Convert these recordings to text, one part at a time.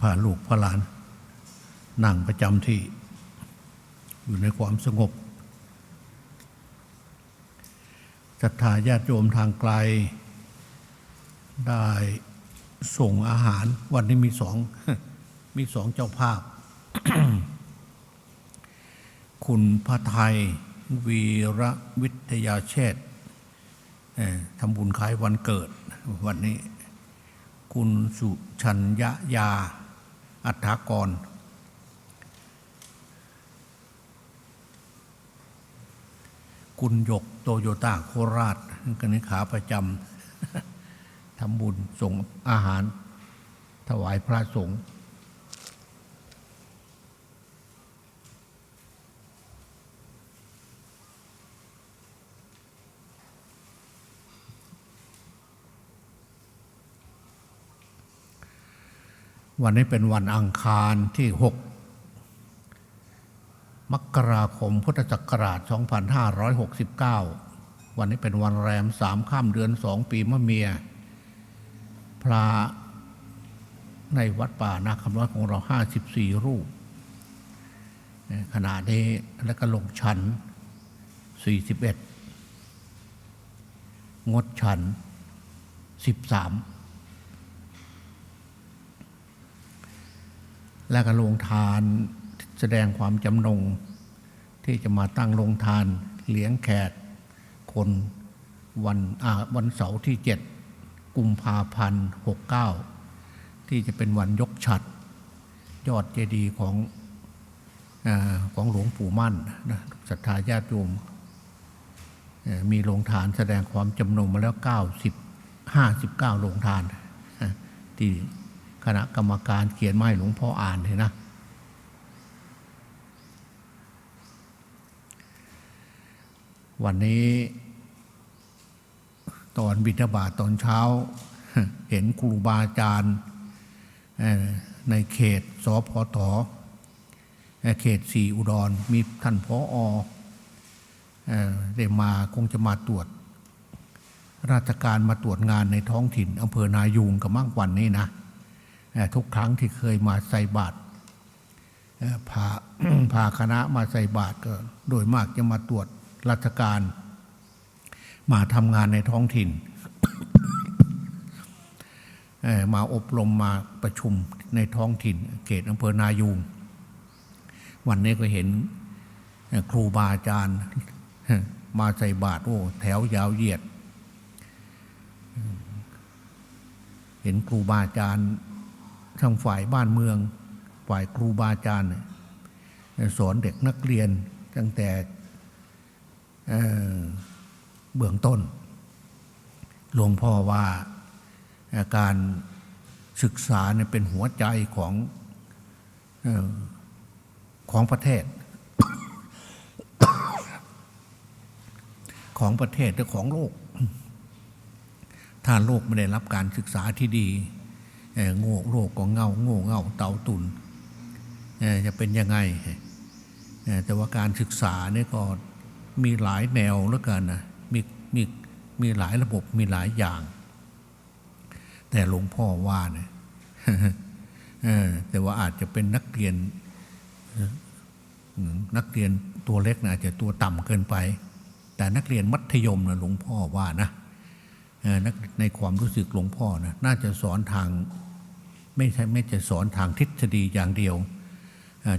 พาลูกพาหลาน นั่งประจำที่ อยู่ในความสงบศรัทธาญาติโยมทางไกล ได้ส่งอาหารวันนี้มีสองมีสองเจ้าภาพ คุณพระไทยวีระวิทยาเชษฐ์ทำบุญคล้ายวันเกิดวันนี้ คุณสุชัญญายา อัฏฐากร คุณยกโตโยต้าโคราชกันนี้ขาประจำทำบุญส่งอาหาร ถวายพระสงฆ์ วันนี้เป็นวันอังคารที่ 6 มกราคมพุทธศักราช 2569 วันนี้เป็นวันแรมสามข้ามเดือนสองปีมะเมีย พระในวัดป่านาคำน้อยของเรา 54 รูป ขณะนี้แล้วก็ลงชัน41 งดชัน13 และก็ลงทานแสดงความจำนง ที่จะมาตั้งลงทานเลี้ยงแขกคนวันวันเสาร์ที่ 7 กุมภาพันธ์69 ที่จะเป็นวันยกฉัดยอดเจดีย์ของอของหลวงปู่มั่นนะศรัทธาญาติโยมมีโรงทานแสดงความจำนงมาแล้ว 90 59 โรงทานที่ คณะกรรมการเขียนไม้หลวงพ่ออ่านเลยนะ วันนี้ ตอนบิณฑบาตตอนเช้า เห็นครูบาอาจารย์ในเขตสพทเขตสี่อุดรมีท่านพออเอ่อได้มาคงจะมาตรวจ ราชการมาตรวจงานในท้องถิ่นอำเภอนายูงกับมั่งวันนี้นะ ทุกครั้งที่เคยมาใส่บาตรพาพาคณะมาใส่บาตรก็โดยมากจะมาตรวจราชการ มาทำงานในท้องถิ่น มาอบรมมาประชุมในท้องถิ่น เขตอำเภอนายูงวันนี้ก็เห็นครูบาอาจารย์ มาใส่บาตรโอ้แถวยาวเหยียด เห็นครูบาอาจารย์ ทางฝ่ายบ้านเมือง ฝ่ายครูบาอาจารย์สอนเด็กนักเรียนตั้งแต่เเบื้องต้น หลวงพ่อว่าการศึกษาเนี่ยเป็นหัวใจของอของประเทศ ของประเทศและของโลก ถ้าโลกไม่ได้รับการศึกษาที่ดี โง่โลกก็เงาโง่เงาเตาตุนเอ่อจะเป็นยังไง แต่ว่าการศึกษาเนี่ยก็มีหลายแนวแล้วกันนะมีมีมีหลายระบบมีหลายอย่าง แต่หลวงพ่อว่าเนี่ยแต่ว่าอาจจะเป็นนักเรียนนักเรียนตัวเล็กนะอาจจะตัวต่ำเกินไป แต่นักเรียนมัธยมนะหลวงพ่อว่านะในความรู้สึกหลวงพ่อนะน่าจะสอนทาง ไม่ใช่ไม่จะสอนทางทฤษฎีอย่างเดียว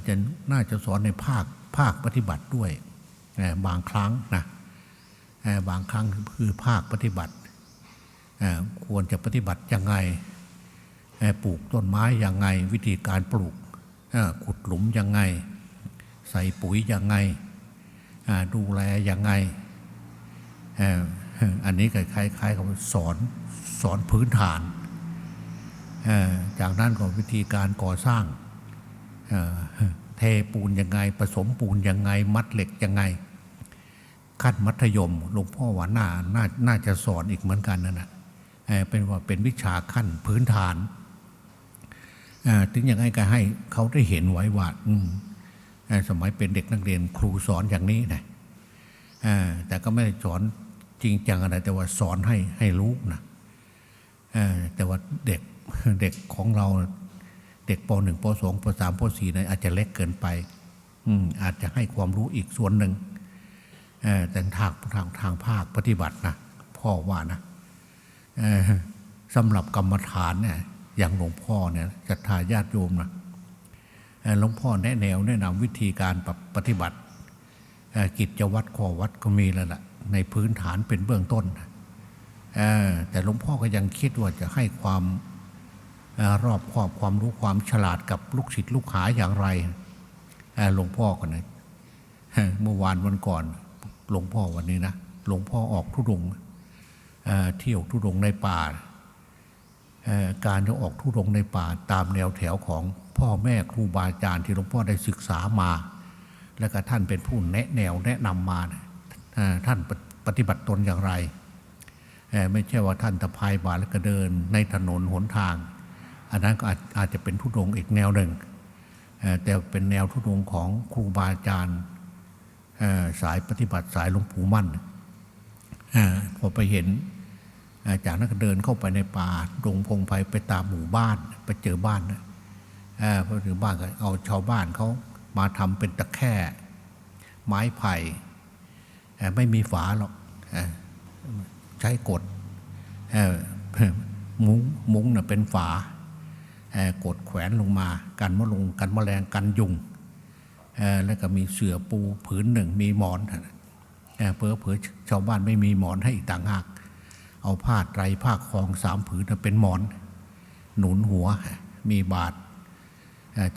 จะน่าจะสอนในภาคภาคปฏิบัติด้วยบางครั้งนะบางครั้งคือภาคปฏิบัติ ควรจะปฏิบัติยังไงปลูกต้นไม้ยังไง วิธีการปลูกขุดหลุมยังไง ใส่ปุ๋ยยังไงดูแลยังไงอันนี้คล้ายๆกับสอนสอนพื้นฐาน จากนั้นก็วิธีการก่อสร้างเทปูนยังไง ผสมปูนยังไง มัดเหล็กยังไง ขั้นมัธยมหลวงพ่อว่าน่าน่าน่าจะสอนอีกเหมือนกันนั่นนะเอ่อเป็นว่าเป็นวิชาขั้นพื้นฐานถึงยังไงก็ให้เขาได้เห็นไว้ว่าสมัยเป็นเด็กนักเรียนครูสอนอย่างนี้นะแต่ก็ไม่ได้สอนจริงจังอะไรแต่ว่าสอนให้ให้รู้นะแต่ว่าเด็ก เด็กของเรา เด็กปหนึ่งปสองปสามปสี่เนี่ยอาจจะเล็กเกินไป อืมอาจจะให้ความรู้อีกส่วนหนึ่งแต่ทางทางทางภาคปฏิบัตินะพ่อว่านะสำหรับกรรมฐานเนี่ยอย่างหลวงพ่อเนี่ยศรัทธาญาติโยมนะหลวงพ่อแนะแนวแนะนำวิธีการปปฏิบัติกิจวัตรข้อวัดก็มีแล้วล่ะในพื้นฐานเป็นเบื้องต้นแต่หลวงพ่อก็ยังคิดว่าจะให้ความ รอบครอบความรู้ความฉลาดกับลูกศิษย์ลูกหาอย่างไรหลวงพ่อกันนะเมื่อวานวันก่อนหลวงพ่อวันนี้นะหลวงพ่อออกทุดงเเที่ยวทุดงในป่าการจะออกทุดงในป่าตามแนวแถวของพ่อแม่ครูบาอาจารย์ที่หลวงพ่อได้ศึกษามา แล้วก็ท่านเป็นผู้แนะแนวแนะนำมานะท่านปฏิปฏิบัติตนอย่างไร ไม่ใช่ว่าท่านตะพายบาแล้วก็เดินในถนนหนทาง อันนั้นก็อาจจะเป็นทุดงอีกแนวหนึ่ง แต่เป็นแนวทุดงของครูบาอาจารย์สายปฏิบัติสายหลวงปู่มั่นอพอไปเห็นจากนั้นก็เดินเข้าไปในป่าดงพงไพ่ไปตามหมู่บ้านไปเจอบ้านนะเอ่อพอถึงบ้านก็เอาชาวบ้านเขามาทำเป็นตะแคร่ไม้ไผ่ไม่มีฝาหรอกใช้กดมุ้งมุ้งน่ะเป็นฝา กดแขวนลงมา กันมะลงกันแมลงกันยุงแล้วก็มีเสื่อปูผืนหนึ่งมีหมอนเอ่อเพื่อเผื่อชาวบ้านไม่มีหมอนให้อีกต่างหากเอาผ้าไตรผ้าคลองสามผืนเป็นหมอน หนุนหัวมีบาท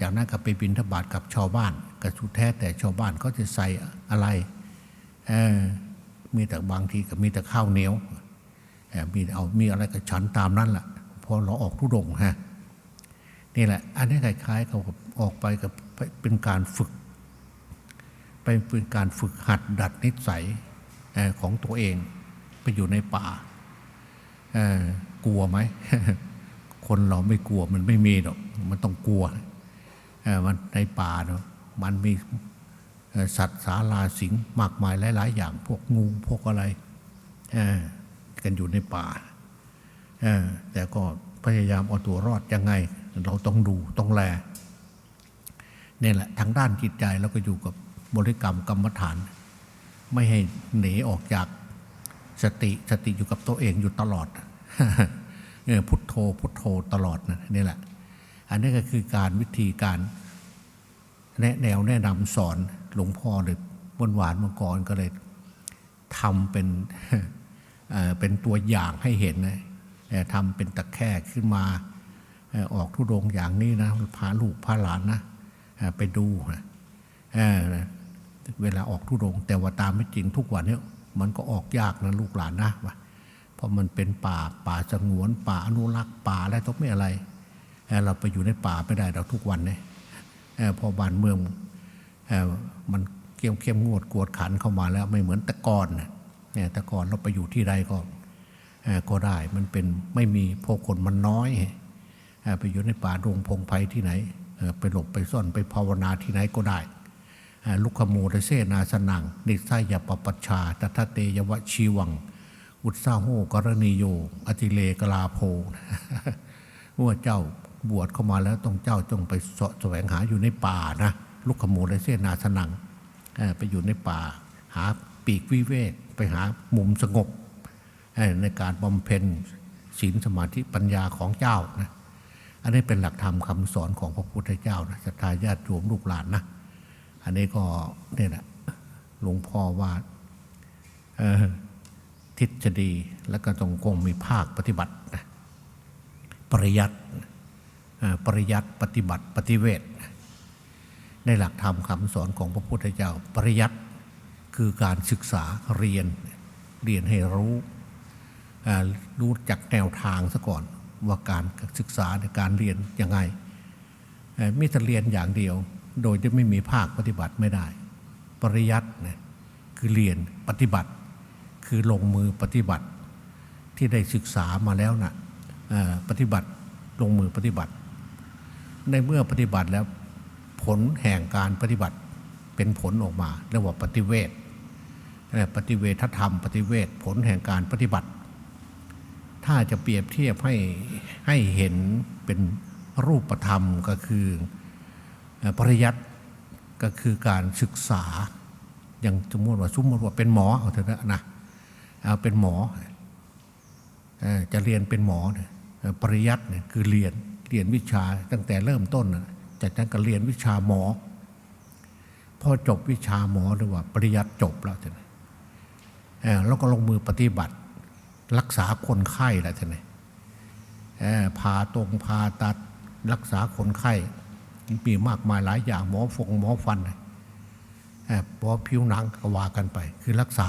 จากนั้นก็ไปบินทบาทกับชาวบ้านก็สุดแท้แต่ชาวบ้านเขาจะใส่อะไรมีแต่บางทีก็มีแต่ข้าวเหนียวมีเอามีอะไรก็ฉันตามนั้นแหละพอเราออกทุดงฮะ นี่แหละ อันนี้คล้ายๆกับออกไปกับเป็นการฝึก ไปเป็นการฝึกหัดดัดนิสัยของตัวเองไปอยู่ในป่ากลัวไหมคนเราไม่กลัวมันไม่มีหรอกมันต้องกลัวมันในป่าเนาะมันมีสัตว์สาราสิงมากมายหลาย ๆ อย่างพวกงูพวกอะไรกันอยู่ในป่าแต่ก็พยายามเอาตัวรอดยังไง เราต้องดูต้องแลนี่แหละทางด้านจิตใจเราก็อยู่กับบริกรรมกรรมฐาน ไม่ให้หนีออกจากสติสติอยู่กับตัวเองอยู่ตลอดเออพุทโธพุทโธตลอดนะนี่แหละ อันนี้ก็คือการวิธีการแนะแนวแนะนำสอนหลวงพ่อเลยวันหวานมื่อก่อนก็เลยทำเป็นเป็นตัวอย่างให้เห็นนะทำเป็นตะแคร่ขึ้นมา ออกทุดงอย่างนี้นะพาลูกพาหลานนะไปดูนะเเวลาออกทุดง แต่ว่าตามไม่จริงทุกวันเนี้มันก็ออกยากนะลูกหลานนะเพราะมันเป็นป่าป่าสงวน ป่าอนุรักษ์ป่าอะไรต้องไม่อะไรเเราไปอยู่ในป่าไม่ได้เราทุกวันเนี่ยอพอบ้านเมืองอมันเข้มเข้มงวดกวดขันเข้ามาแล้วไม่เหมือนต่ก่อนนะเนี่ยแต่ก่อนเราไปอยู่ที่ใดก็ก็ได้มันเป็นไม่มีพวกคนมันน้อยเไปอยู่ในป่าดงพงไพ่ที่ไหน ไปหลบไปซ่อนไปภาวนาที่ไหนก็ได้ ลุกขโมทเสนาสนัง นิสัยปปัชชาตัทเตยวชีวัง อุตสาโหกรณีโย อติเลกลาโพเมื่อเจ้าบวชเข้ามาแล้วต้องเจ้าจงไปสะแสวงหาอยู่ในป่านะลุกขโมลเสนาสนังไปอยู่ในป่า หาปีกวิเวกไปหามุมสงบในการบำเพ็ญศีลสมาธิปัญญาของเจ้านะ อันนี้เป็นหลักธรรมคำสอนของพระพุทธเจ้านะศรัทธาญาติโยมลูกหลานนะอันนี้ก็เนี่ยแหละหลวงพ่อว่าเอ่อทฤษฎีแล้วก็ต้องคงมีภาคปฏิบัตินะปริยัติปริยัติปฏิบัติปฏิเวทในหลักธรรมคำสอนของพระพุทธเจ้า ปริยัติคือการศึกษาเรียนเรียนให้รู้รู้จักแนวทางซะก่อน ว่าการศึกษาในการเรียนยังไงเอ่อมีแต่เรียนอย่างเดียว โดยที่ไม่มีภาคปฏิบัติไม่ได้ ปริยัตินี่ยคือเรียนปฏิบัติ คือลงมือปฏิบัติที่ได้ศึกษามาแล้วนะ่ะปฏิบัติลงมือปฏิบัติ ในเมื่อปฏิบัติแล้วผลแห่งการปฏิบัติเป็นผลออกมาเรียกว่าปฏิเวทปฏิเวทธรรม ปฏิเวทผลแห่งการปฏิบัติ ถ้าจะเปรียบเทียบให้ให้เห็นเป็นรูปธรรมก็คือปริยัติก็คือการศึกษาอย่างสมมติว่าสมมติว่าเป็นหมอเอาเถอะนะเอาเป็นหมอจะเรียนเป็นหมอเนี่ยปริยัติเนี่ยคือเรียนเรียนวิชาตั้งแต่เริ่มต้นนะจากนั้นก็เรียนวิชาหมอพอจบวิชาหมอหรือว่าปริยัติจบแล้วท่านเอ่อแล้วก็ลงมือปฏิบัติ รักษาคนไข้แล้วท่านเอ่ผ่าตรงผ่าตัดรักษาคนไข้ มีมากมายหลายอย่างหมอฟงหมอฟันเอ่อผิวหนังก็ว่ากันไป คือรักษา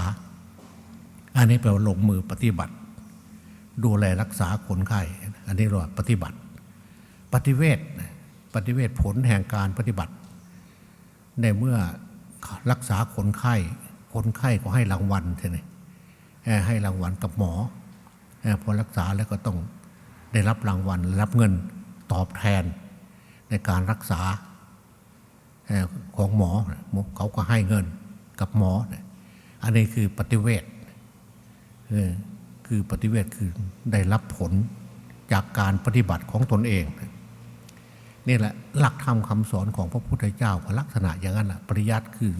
อันนี้แปลว่าลงมือปฏิบัติ ดูแลรักษาคนไข้ อันนี้เรียกว่าปฏิบัติ ปฏิเวทปฏิเวทผลแห่งการปฏิบัติ ในเมื่อรักษาคนไข้ คนไข้ก็ให้รางวัลใช่ไหม ให้รางวัลกับหมอพอรักษาแล้วก็ต้องได้รับรางวัลรับเงินตอบแทนในการรักษาของหมอเขาก็ให้เงินกับหมอ อันนี้คือปฏิเวทคือปฏิเวทคือได้รับผลจากการปฏิบัติของตนเองนี่แหละหลักธรรมคำสอนของพระพุทธเจ้าก็ลักษณะอย่างนั้นแหละปริยัติคือ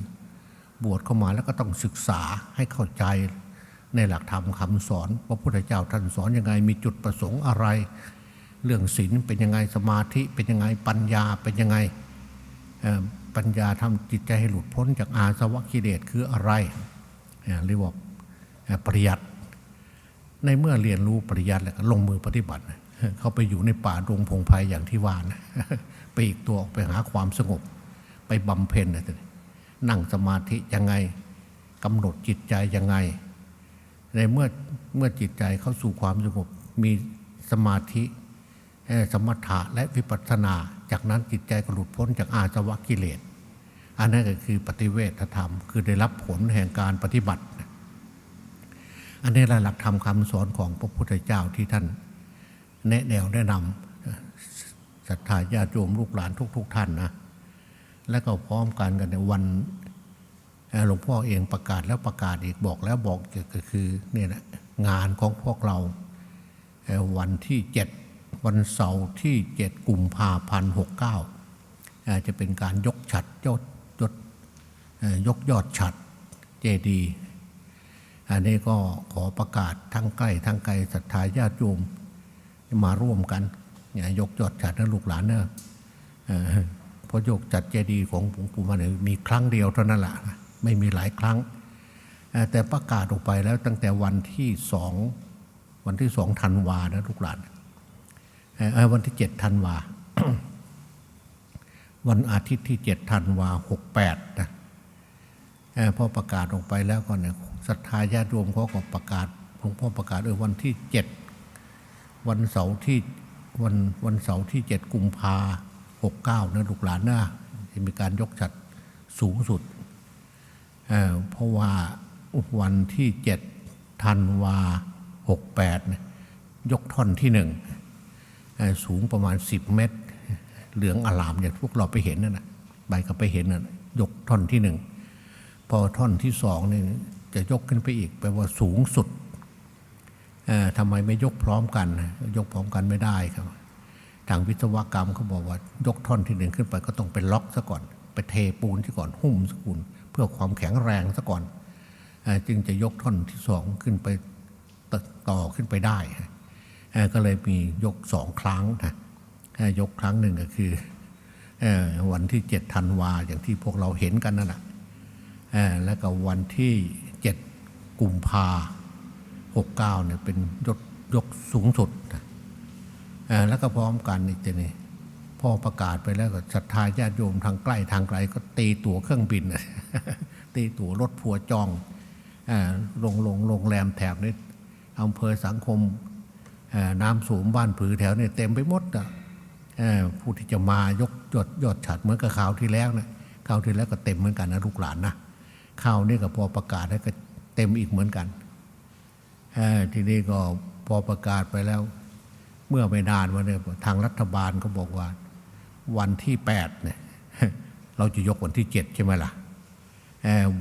บวชเข้ามาแล้วก็ต้องศึกษาให้เข้าใจ ในหลักธรรมคำสอนพระพุทธเจ้าท่านสอนยังไงมีจุดประสงค์อะไร เรื่องศีลเป็นยังไงสมาธิเป็นยังไงปัญญาเป็นยังไงปัญญาทำจิตใจให้หลุดพ้นจากอาสวะกิเลสคืออะไรเรียกว่าปริยัติในเมื่อเรียนรู้ปริยัติแล้วก็ลงมือปฏิบัติ เขาไปอยู่ในป่าดงพงไพ่อย่างที่ว่านะไปอีกตัวออกไปหาความสงบ ไปบำเพ็ญนะนั่งสมาธิยังไงกำหนดจิตใจยังไง ในเมื่อเมื่อจิตใจเข้าสู่ความสงบมีสมาธิสมถะและวิปัสสนา จากนั้นจิตใจก็หลุดพ้นจากอาสวะกิเลส อันนั้นก็คือปฏิเวทธรรม คือได้รับผลแห่งการปฏิบัติ อันนี้แหละหลักธรรมคำสอนของพระพุทธเจ้าที่ท่าน แนะแนวแนะนำศรัทธาญาติโยมลูกหลานทุกๆท่านนะ และก็พร้อมกันกันในวัน หลวงพ่อเองประกาศแล้วประกาศอีกบอกแล้วบอกก็คือเนี่ยนะงานของพวกเราวันที่เจ็ดวันเสาร์ที่เจ็ดกุมภาพันธ์หกเก้าจะเป็นการยกฉัดยกยดเอ่อยกยอดฉัดเจดีย์อันนี้ก็ขอประกาศทั้งใกล้ทั้งไกลศรัทธาญาติโยมมาร่วมกันยยกยอดฉัดนะลูกหลานเนอะเอ่อเพราะยกจัดเจดีย์ของหลวงปู่มันยมีครั้งเดียวเท่านั้นแหละ ไม่มีหลายครั้ง แต่ประกาศออกไปแล้วตั้งแต่วันที่สองวันที่สองธันวานะลูกหลานวันที่เจ็ดธันวา วันอาทิตย์ที่เจ็ดธันวาหกแปดนะเอ่อพอประกาศออกไปแล้วก็เนี่ยศรัทธาญาติโยมเขาก็ประกาศหลวงพ่อประกาศเออวันที่เจ็ดวันเสาร์ที่วันวันเสาร์ที่เจ็ดกุมภาหกเก้านะลูกหลานนะจะมีการยกจัดสูงสุด เเพราะว่าวันที่เจ็ดธันวาหกแปดยกท่อนที่หนึ่งสูงประมาณสิบเมตร เหลืองอลามอย่างพวกเราไปเห็นนั่นนะใบก็ไปเห็นนั่นยกท่อนที่หนึ่งพอท่อนที่สองนี่จะยกขึ้นไปอีกแปลว่าสูงสุดทำไมไม่ยกพร้อมกัน ยกพร้อมกันไม่ได้ครับทางวิศวกรรมเขาบอกว่ายกท่อนที่หนึ่งขึ้นไปก็ต้องเป็นล็อกซะก่อน ไปเทปูนซะก่อนหุ้มซะก่อน พื่อความแข็งแรงซะก่อน จึงจะยกท่อนที่สองขึ้นไปตต่อขึ้นไปได้ ก็เลยมียกสองครั้งนะยกครั้งหนึ่งก็คือวันที่เจ็ดธันวาอย่างที่พวกเราเห็นกันนั่นแหละแล้วก็วันที่เจ็ดกุมภาหกเก้าเนี่ยเป็นยกยกสูงสุดนะแล้วก็พร้อมกันอีกทีนี่ พ่อประกาศไปแล้วก็ศรัทธาญาติโยมทางใกล้ทางไกลก็ตีตั๋วเครื่องบินตีตั๋วรถทัวจองอลงลงโรงแรมแถบนี้อำเภอสังคมน้ำสูงบ้านผือแถวเนี้เต็มไปหมดอะผู้ที่จะมายกยอดยอดฉัดเหมือนกับข่าวที่แล้วนะข่าวที่แล้วก็เต็มเหมือนกันนะลูกหลานนะข่าวนี้ก็พอประกาศแล้วก็เต็มอีกเหมือนกันทีนี้ก็พอประกาศไปแล้ว เมื่อไม่นานมาเนี่ยทางรัฐบาลก็บอกว่า วันที่แปดเนี่ยเราจะยกวันที่เจ็ดใช่ไหมล่ะ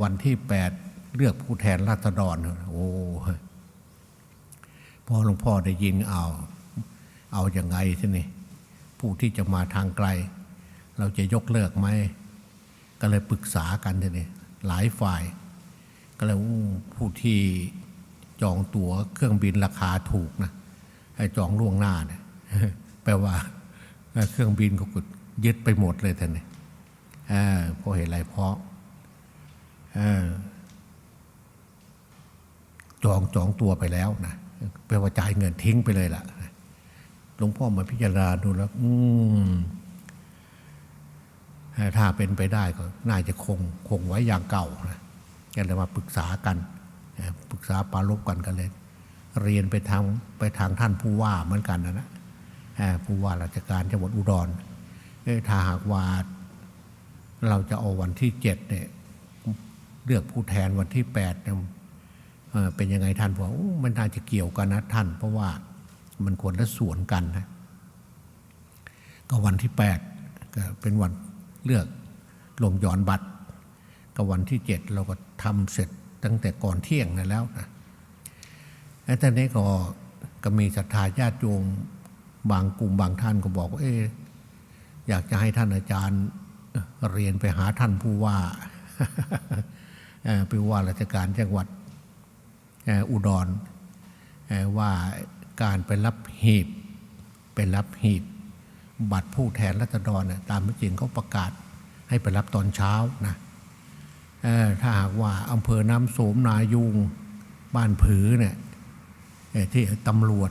วันที่แปดเลือกผู้แทนราษฎรโอ้พอหลวงพ่อได้ยินเอา เอาอย่างไงทีนี่ผู้ที่จะมาทางไกล เราจะยกเลิกไหมก็เลยปรึกษากันทีนี้หลายฝ่าย ก็เลยผู้ที่จองตั๋วเครื่องบินราคาถูกนะให้จองล่วงหน้าเนี่ยแปลว่า เครื่องบินเขาก็ยึดไปหมดเลยท่านนี่เอเพราะเหตุไรเพราะจองจองตัวไปแล้วนะแปลว่าจ่ายเงินทิ้งไปเลยล่ะหลวงพ่อมาพิจารณาดูแล้ว อืมถ้าเป็นไปได้ก็น่าจะคงคงไว้อย่างเก่านะก็เลยมาปรึกษากันปรึกษาปรารบกันกันเลย เรียนไปทางไปทางท่านผู้ว่าเหมือนกันนะนะ ผู้ว่าราชการจังหวัดอุดรเอ้ยถ้าหากว่าเราจะเอาวันที่เจ็ดเนี่ยเลือกผู้แทนวันที่แปดเป็นยังไงท่านบอกมันน่าจะเกี่ยวกันนะท่าน เพราะว่ามันควรละสวนกันนะก็วันที่8ก็เป็นวันเลือกลงย่อนบัตรก็วันที่7เราก็ทำเสร็จตั้งแต่ก่อนเที่ยงนั่นแล้วนะแล้วตอนนี้ก็ก็มีศรัทธาญาติโยม บางกลุ่มบางท่านก็บอกว่าเอออยากจะให้ท่านอาจารย์เรียนไปหาท่านผู้ว่าเอ่อผู้ว่าราชการจังหวัดอุดรว่าการไปรับหีบไปรับหีบ บัตรผู้แทนรัษฎรน่ะตามที่จริงเขาประกาศให้ไปรับตอนเช้านะถ้าหากว่าอำเภอน้ำโสมนายุงบ้านผือเนี่ยที่ตำรวจ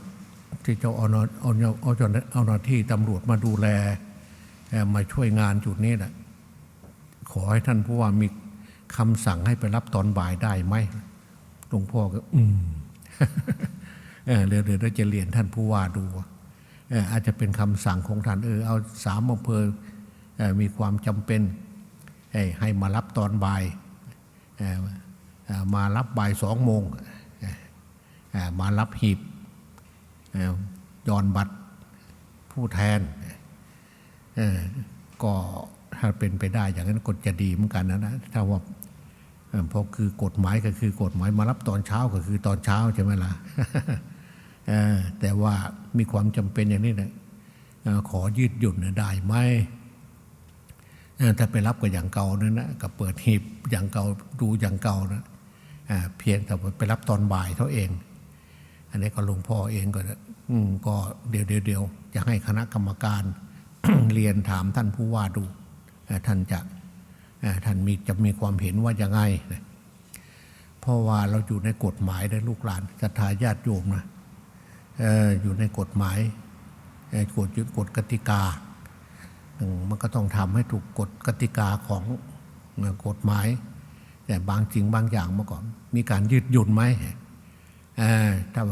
ที่เจ้าเอาเอาหน้าเอาเจ้าเอาหน้าที่ตำรวจมาดูแลมาช่วยงานจุดนี้แหละขอให้ท่านผู้ว่ามีคำสั่งให้ไปรับตอนบ่ายได้ไหมหลวงพ่อก็ อืมเออเดี๋ยวเดี๋ยวเราจะเรียนท่านผู้ว่าดูอาจจะเป็นคำสั่งของท่านเออเอาสามอำเภอมีความจำเป็นให้มารับตอนบ่ายมารับบ่ายสองโมงมารับหีบ ยอนบัตรผู้แทนก็ถ้าเป็นไปได้อย่างนั้นก็จะดีเหมือนกันนะนะถ้าว่าเอ่อเพราะคือกฎหมายก็คือกฎหมายมารับตอนเช้าก็คือตอนเช้าใช่ไหมล่ะแต่ว่ามีความจำเป็นอย่างนี้นะขอยืดหยุ่นได้ไหมถ้าไปรับกับอย่างเก่านั่นนะกับเปิดหีบอย่างเก่าดูอย่างเก่านะเพียงแต่ไปรับตอนบ่ายเท่าเอง อันนี้ก็หลวงพ่อเองก็อืมก็เดี๋ยวเดี๋ยวเดี๋ยวจะให้คณะกรรมการเรียนถามท่านผู้ว่าดูเอ่อท่านจะเอ่อท่านมีจะมีความเห็นว่ายังไงนะเพราะว่าเราอยู่ในกฎหมายนะลูกหลานศรัทธาญาติโยมนะเอ่ออยู่ในกฎหมายเอ่อกฎยึดกฎกติกาอืมมันก็ต้องทำให้ถูกกฎกติกาของเอ่อกฎหมาย แต่บางจริงบางอย่างเมื่อก่อนมีการยืดหยุ่นไหมเอ่อ ถ้า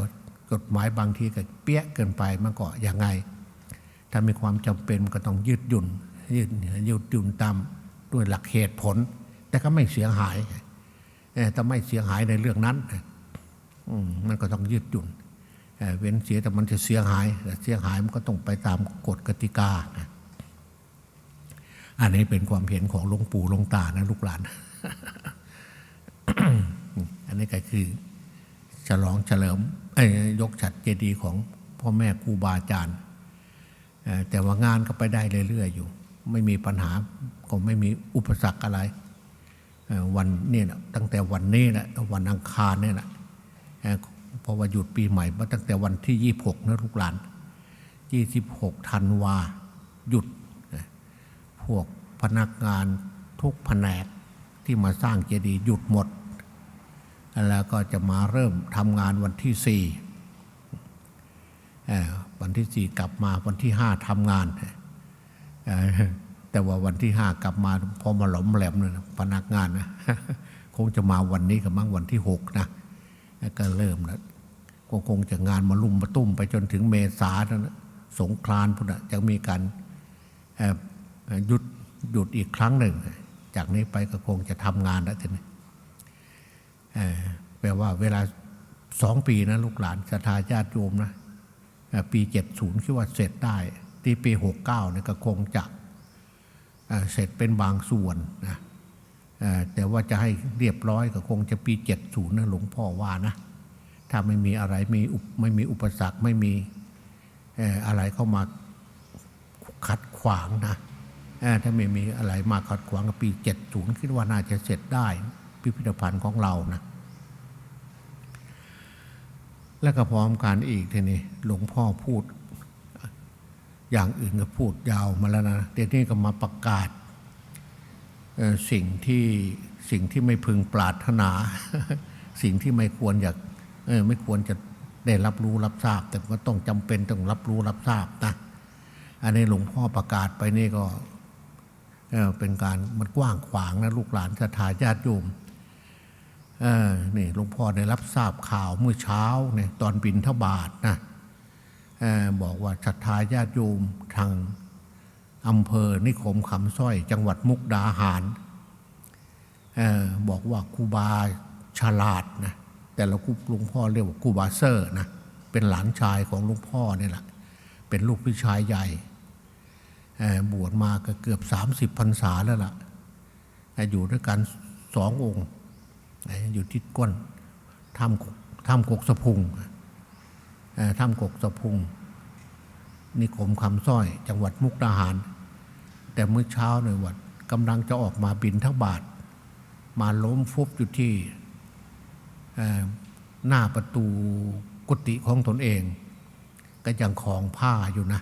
กฎหมายบางทีก็เปี้ยเกินไปมันก็ยังไง ถ้ามีความจำเป็นมันก็ต้องยืดหยุ่นยืดยืดหยุ่นตามด้วยหลักเหตุผล แต่ก็ไม่เสียหายแต่ไม่เสียหายในเรื่องนั้นมันก็ต้องยืดหยุ่นเว้นเสียแต่มันจะเสียหายแต่เสียหายมันก็ต้องไปตามกฎกติกา อันนี้เป็นความเห็นของหลวงปู่หลวงตานะลูกหลาน อันนี้ก็คือ ฉลองเฉลิมยกฉัดเจดีย์ของพ่อแม่ครูบาอาจารย์แต่ว่างานก็ไปได้เรื่อยๆอยู่ ไม่มีปัญหาก็ไม่มีอุปสรรคอะไรวันนี้นะตั้งแต่วันนี้นะวันอังคารนี่ยนะเอ่อเพราะว่าหยุดปีใหม่มาตั้งแต่วันที่ 26นะลูกหลาน26ธันวาหยุด พวกพนักงานทุกแผนกที่มาสร้างเจดีย์หยุดหมด แล้วก็จะมาเริ่มทำงานวันที่สี่วันที่สี่กลับมาวันที่ห้าทำงานแต่ว่าวันที่ห้ากลับมาพอมาหลอมแหลมเนี่ยพนักงานนะคงจะมาวันนี้กับมั้งวันที่หกนะก็เริ่มแล้วก็คงจะงานมาลุ่มมาตุ้มไปจนถึงเมษาแล้วนะสงกรานต์พุ่นนะจะมีการหยุดหยุดอีกครั้งหนึ่ง จากนี้ไปก็คงจะทำงานแล้วทีนี้ แปลว่าเวลาสองปีนะลูกหลานศรัทธาญาติโยมนะปีเจ็ดศูนย์คิดว่าเสร็จได้ ที่ปีหกเก้าเนี่ยก็คงจะเเสร็จเป็นบางส่วนนะแต่ว่าจะให้เรียบร้อยก็คงจะปี70นย์นะหลวงพ่อว่านะถ้าไม่มีอะไรมีไม่มีอุปสรรคไม่มีอะไรเข้ามาขัดขวางนะถ้าไม่มีอะไรมาขัดขวางกับปี70คิดว่าน่าจะเสร็จได้ พิพิธภัณฑ์ของเรานะแล้วก็พร้อมกันอีกทีนี้หลวงพ่อพูด อย่างอื่นก็พูดยาวมาแล้วนะเดี๋ยวนี้ก็มาประกาศสิ่งที่สิ่งที่ไม่พึงปรารถนา สิ่งที่ไม่ควรอยากไม่ควรจะได้รับรู้รับทราบ แต่ก็ต้องจำเป็นต้องรับรู้รับทราบนะอันนี้หลวงพ่อประกาศไปนี่ก็เป็นการมันกว้างขวางนะลูกหลานศรัทธาญาติโยม นี่หลวงพ่อได้รับทราบข่าวเมื่อเช้าเนี่ยตอนบินทบาทนะออบอกว่าศรัทธาญาติโยมทางอำเภอนิคมคำสร้อย จังหวัดมุกดาหารออบอกว่าครูบาฉลาดนะแต่เราหลวงพ่อเรียกว่าครูบาเซอร์นะเป็นหลานชายของหลวงพ่อนี่แหละเป็นลูกพี่ชายใหญ่บวชมาก็เกือบ 30พรรษาแล้วล่ะเอ่ออยู่ด้วยกันสององค์ อยู่ที่ก้นถ้ำถ้ำกกสะพุงเอ่อถ้ำกกสะพุงนิคมคำสร้อย จังหวัดมุกดาหาร แต่เมื่อเช้าเนี่ยวัดกำลังจะออกมาบินทบาท มาล้มฟุบอยู่ที่หน้าประตูกุฏิของตนเอง ก็ยังคลองผ้าอยู่นะ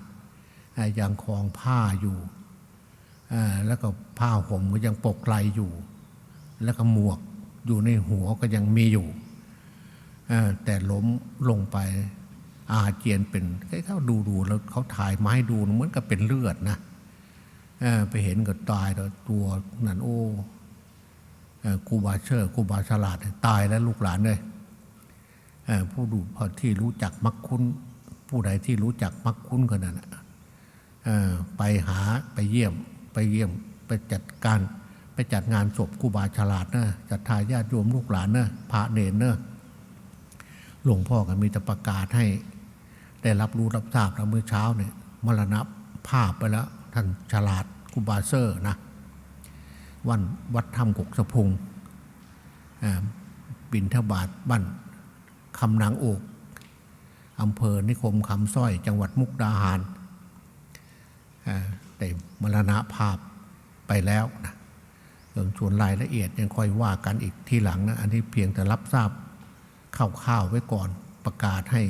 ยังคลองผ้าอยู่แล้วก็ผ้าห่มก็ยังปกไหลอยู่ แล้วก็หมวก อยู่ในหัวก็ยังมีอยู่ แต่ล้มลงไปอาเจียนเป็นเขาดูดูแล้วเขาถ่ายมาให้ดูเหมือนกับเป็นเลือดนะไปเห็นก็ตายแล้วตัวนั่นโอ้เอ่อครูบาเชอร์คูบาฉลาดตายแล้วลูกหลานเลยผู้ดูพอที่รู้จักมักคุ้น ผู้ใดที่รู้จักมักคุ้นกันนั่นไปหาไปเยี่ยมไปเยี่ยมไปจัดการ จัดงานศพครูบาฉลาดนะจัดทายาติโยมลูกหลานนะพระเนรเนะหลวงพ่อก็มีแต่ประกาศให้ ได้รับรู้รับทราบแล้วเมื่อเช้าเนี่ยมรณภาพไปแล้วท่านฉลาดครูบาเซอร์นะวันวัดถ้ำกกสะพุงบินทบาทบ้านคำนางโอกอำเภอนิคมคำสร้อยจังหวัดมุกดาหารอ่าได้มรณภาพไปแล้วนะ ส่วนรายละเอียดยังค่อยว่ากันอีกทีหลังนะอันนี้เพียงแต่รับทราบคร่าวๆไว้ก่อนประกาศให้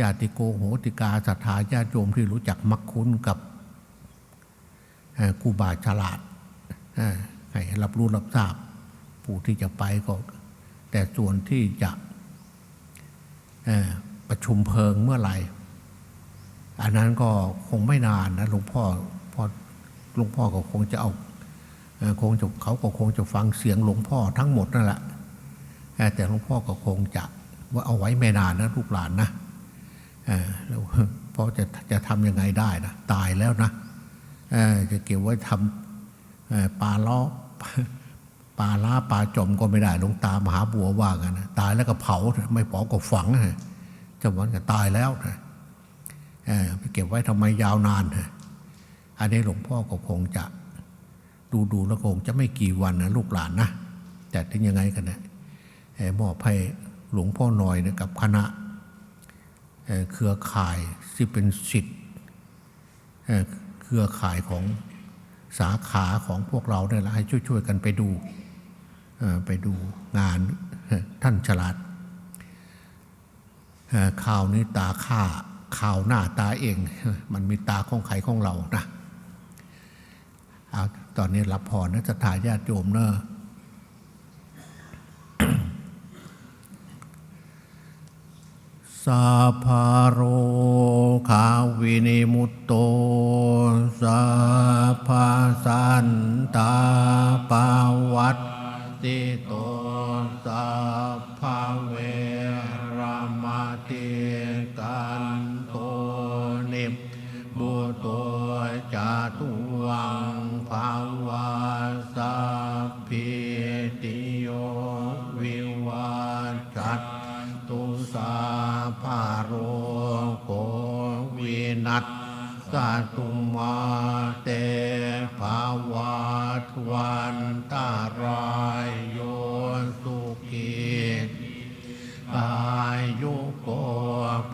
ญาติโกโหติกาศรัทธาญาติโยมที่รู้จักมักคุ้นกับเอ่อครูบาฉลาดให้รับรู้รับทราบผู้ที่จะไปก็ แต่ส่วนที่จะประชุมเพลิงเมื่อไหร่ อันนั้นก็คงไม่นานนะหลวงพ่อพอหลวงพ่อก็คงจะเอา คงจะเขาก็คงจะฟังเสียงหลวงพ่อทั้งหมดนั่นแหละแต่หลวงพ่อก็คงจะว่าเอาไว้ไม่นานนะลูกหลานนะแล้วพราะจะจะทำยังไงได้นะตายแล้วนะจะเก็บไว้ทำปลาล้อปลาล้าปลาจมก็ไม่ได้หลวงตามหาบัวว่ากันนะตายแล้วก็เผาไม่เผาก็ฝังนะจะวันก็ตายแล้วนะไปเก็บไว้ทำไมยาวนาน อันนี้หลวงพ่อก็คงจะ ดูดูๆแล้วคงจะไม่กี่วันนะลูกหลานนะแต่ถึงยังไงกันนะเอ่อมอบให้หลวงพ่อหน่อยนะกับคณะเครือข่ายที่เป็นสิทธิ์เครือข่ายของสาขาของพวกเราเนี่ยละให้ช่วยๆกันไปดูไปดูงานท่านฉลาดข่าวนี้ตาข้าข่าวหน้าตาเอง มันมีตาของใครของเรานะ เอาตอนนี้รับพรนะจะถ่ายญาติโยมเนอะสัพพะโรคาวินิมุตโตสัพพสันตาปาวัตติโต สัตุมาเตภาวะทวันตารายโยสุขิตอายุโก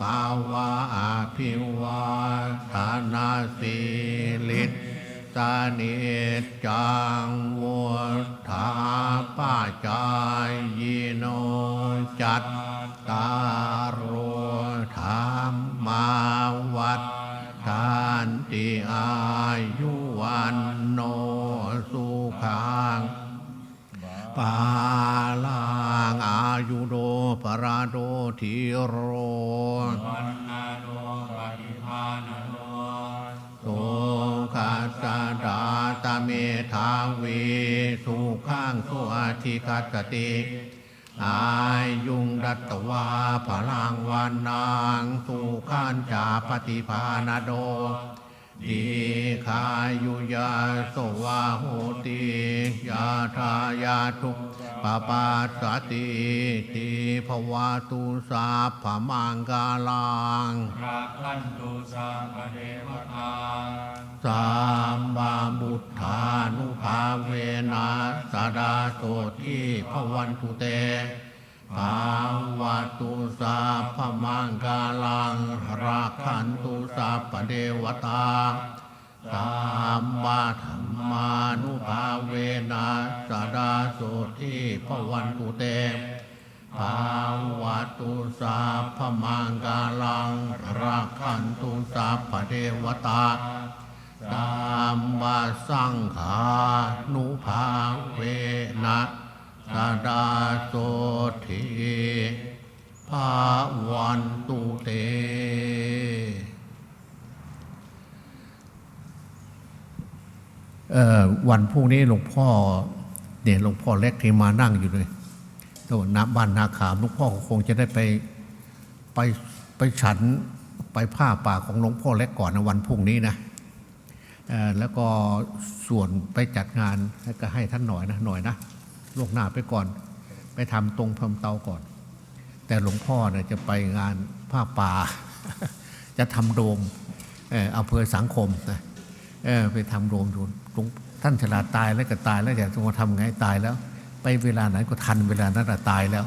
ภาวะอภิวาทานาสิลิตตานิจังวุฒาปาจายโนจัตตาาลังอายุโดปราโดทีโรโตคัสสะดาตเมทาวีทุกข้างสุอาทิคัสติอายุงดัตตวาพลังวันนางสุขันจาปฏิภาณโด ดีคายุยาสวาโหติยาทายาทุกปปาสติติภวาตุสาพมังกาลังรักขันตุสังเดวตาสามบาบุทธานุภาเวนะสดาโสทิภวันตุเต ภาวะตุสาพมังกาลังรักขันตุสัพพเดวตาตามมาธรรมานุภาเวนะสดาโสทิภวันตุเตภาวะตุสาพมังกาลังรักขันตุสัพพเทวตาตามมาสังขานุภาเวนะ สดาโสทิภาวันตุเต วันพรุ่งนี้หลวงพ่อเนี่ยหลวงพ่อเล็กที่มานั่งอยู่เลยโน่นน้ำบ้านนาขามหลวงพ่อคงจะได้ไปไปไปฉันไปผ้าป่าของหลวงพ่อเล็กก่อนนะวันพรุ่งนี้นะแล้วก็ส่วนไปจัดงานก็ให้ท่านหน่อยนะหน่อยนะ ล่วงหน้าไปก่อน ไปทำตรงพรมเตาก่อน แต่หลวงพ่อเนี่ยจะไปงานผ้าป่า จะทำโดมเอ่ออำเภอสังคมนะเออไปทำโรงทุนหลวงท่านฉลาดตายแล้วก็ตายแล้วอยากจะมาทำไงตายแล้ว ไปเวลาไหนก็ทันเวลานั้นน่ะตายแล้ว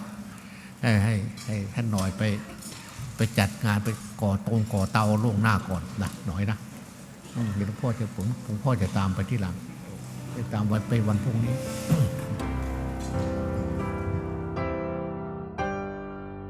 ให้ให้ให้ท่านหน่อยไปไปจัดงานไปก่อตรงก่อเตาล่วงหน้าก่อนนะหน่อยนะเดี๋ยวหลวงพ่อจะผมหลวงพ่อจะตามไปที่หลัง ไปตามวันไปวันพรุ่งนี้